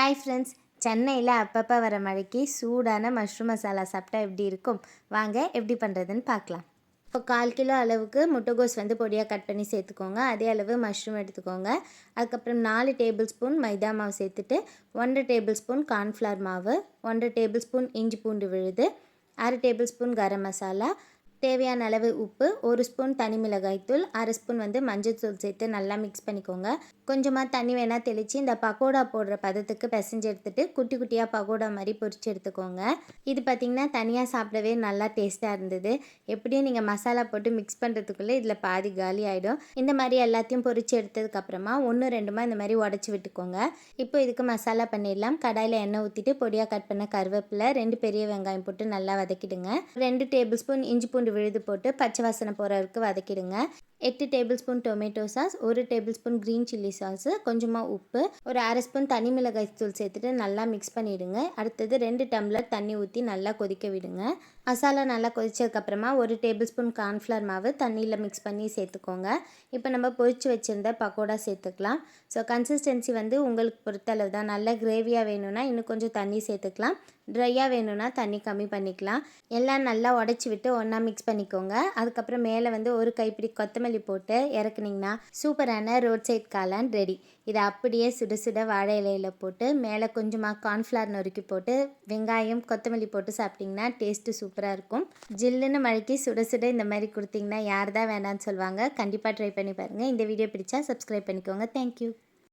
Hi friends சென்னையில் அப்பப்போ வர மழைக்கு சூடான மஷ்ரூம் மசாலா சாப்பிட்டா எப்படி இருக்கும்? வாங்க எப்படி பண்ணுறதுன்னு பார்க்கலாம். இப்போ கால் கிலோ அளவுக்கு முட்டைகோஸ் வந்து பொடியாக கட் பண்ணி சேர்த்துக்கோங்க. அதே அளவு மஷ்ரூம் எடுத்துக்கோங்க. அதுக்கப்புறம் நாலு டேபிள் ஸ்பூன் மைதா மாவு சேர்த்துட்டு ஒன்றரை டேபிள் ஸ்பூன் கார்ன்ஃப்ளவர் மாவு ஒன்றரை டேபிள் ஸ்பூன் இஞ்சி பூண்டு விழுது அரை டேபிள் ஸ்பூன் கரம் மசாலா தேவையான அளவு உப்பு ஒரு ஸ்பூன் தனி மிளகாய்த்தூள் அரை ஸ்பூன் வந்து மஞ்சள் தூள் சேர்த்து நல்லா மிக்ஸ் பண்ணிக்கோங்க. கொஞ்சமாக தண்ணி வேணால் தெளித்து இந்த பக்கோடா போடுற பதத்துக்கு பிசைஞ்சு எடுத்துகிட்டு குட்டி குட்டியாக பக்கோடா மாதிரி பொரிச்சு எடுத்துக்கோங்க. இது பார்த்திங்கன்னா தனியாக சாப்பிடவே நல்லா டேஸ்ட்டாக இருந்தது. எப்படியும் நீங்கள் மசாலா போட்டு மிக்ஸ் பண்ணுறதுக்குள்ளே இதில் பாதி காலி ஆகிடும் இந்த மாதிரி எல்லாத்தையும் பொரிச்சு எடுத்ததுக்கப்புறமா ஒன்று ரெண்டுமா இந்த மாதிரி உடச்சி விட்டுக்கோங்க. இப்போ இதுக்கு மசாலா பண்ணிடலாம். கடாயில் எண்ணெய் ஊற்றிட்டு பொடியாக கட் பண்ண கருவேப்பிலை ரெண்டு பெரிய வெங்காயம் போட்டு நல்லா வதக்கிடுங்க. ரெண்டு டேபிள் ஸ்பூன் இஞ்சி பூண்டு விழுது போட்டு பச்சை வாசனை போகிற வரைக்கும் வதக்கிடுங்க. எட்டு டேபிள் ஸ்பூன் டொமேட்டோ சாஸ் ஒரு tablespoon green chilli sauce கொஞ்சமாக உப்பு ஒரு அரை ஸ்பூன் தனி மிளகாய் தூள் சேர்த்துட்டு நல்லா மிக்ஸ் பண்ணிவிடுங்க அடுத்தது ரெண்டு டம்ளர் தண்ணி ஊற்றி நல்லா கொதிக்க விடுங்க. மசாலா நல்லா கொதிச்சதுக்கப்புறமா ஒரு டேபிள் ஸ்பூன் கார்ன்ஃப்ளவர் மாவு தண்ணியில் மிக்ஸ் பண்ணி சேர்த்துக்கோங்க. இப்போ நம்ம பொரிச்சு வச்சுருந்த பக்கோடா சேர்த்துக்கலாம். ஸோ கன்சிஸ்டன்சி வந்து உங்களுக்கு பொறுத்தளவு தான். நல்ல கிரேவியாக வேணும்னா இன்னும் கொஞ்சம் தண்ணி சேர்த்துக்கலாம். ட்ரையாக வேணும்னா தண்ணி கம்மி பண்ணிக்கலாம். எல்லாம் நல்லா உடச்சி விட்டு ஒன்றா மிக்ஸ் பண்ணிக்கோங்க. அதுக்கப்புறம் மேலே வந்து ஒரு கைப்பிடி கொத்தமல்லி போட்டு இறக்குனிங்கன்னா சூப்பரான ரோட் சைட் காளான் ரெடி இதை அப்படியே சுட சுட வாழை இலையில் போட்டு மேலே கொஞ்சமாக கார்ன்ஃப்ளவர் நொறுக்கி போட்டு வெங்காயம் கொத்தமல்லி போட்டு சாப்பிட்டிங்கன்னா டேஸ்ட்டு சூப்பராக இருக்கும். ஜில்லுன்னு மழைக்கு சுட சுட இந்த மாதிரி கொடுத்தீங்கன்னா யார் தான் வேணான்னு சொல்லுவாங்க கண்டிப்பாக ட்ரை பண்ணி பாருங்கள் இந்த வீடியோ பிடிச்சா சப்ஸ்கிரைப் பண்ணிக்கோங்க. தேங்க்யூ